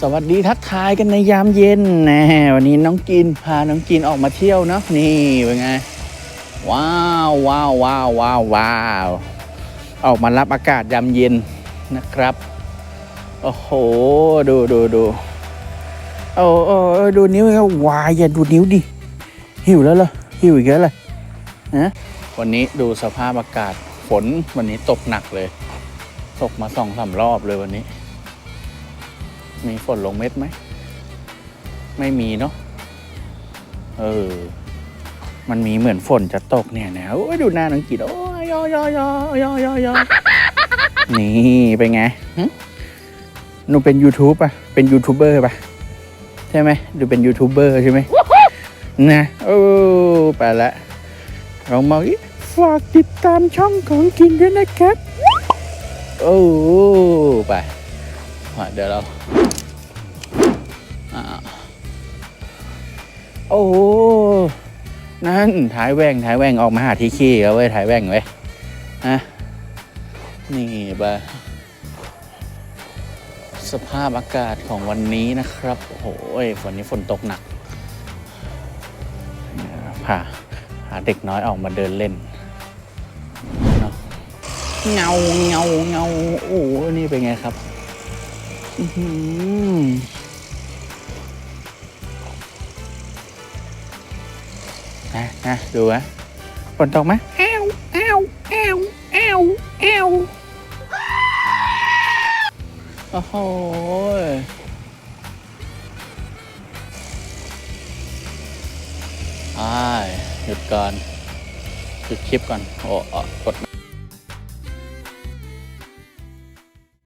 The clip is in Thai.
สวัสดีทักทายกันในยามเย็นนะวันนี้น้องกินพาน้องกินออกมาเที่ยวเนาะนี่เป็นไงว้าวว้าวว้าวว้าวว้าวออกมารับอากาศยามเย็นนะครับโอ้โหดูดูดูโอ้โอ้ดูนิ้วเขาวายอย่าดูนิ้วดิหิวแล้วเหรอหิวอีกแล้วเหรอฮะวันนี้ดูสภาพอากาศฝนวันนี้ตกหนักเลย ตกมาสองสามรอบเลยวันนี้ มีฝนลงเม็ดไหม ไม่มีเนาะ เออ มันมีเหมือนฝนจะตกเนี่ยนะโอ้ยดูหน้าน้องกิดโอ้ยยอยอยอยอยอยอนี่เป็นไงหึนูเป็น YouTube ป่ะ เป็นยูทูบเบอร์ป่ะ ใช่ไหมดูเป็นยูทูบเบอร์ใช่ไหมนะโอ้ไปละลองมาอีฝากติดตามช่องของกินด้วยนะครับ โอ้ไป เดี๋ยวเราอ่าโอ้นั่นถ่ายแว่งถ่ายแว่งออกมาหาที่ขี้เอาไว้ยถ่ายแว่งไว้ฮะนี่บะสภาพอากาศของวันนี้นะครับโอ้โหฝนนี้ฝนตกหนักพาพาเด็กน้อยออกมาเดินเล่นเงาเงาเงาโอ้โหนี่เป็นไงครับ นะนะดูนะฝนตกไหมแอวแอวแอวแอวแอวโอ้โหไปหยุดก่อน หยุดคลิปก่อน โอ้อะกด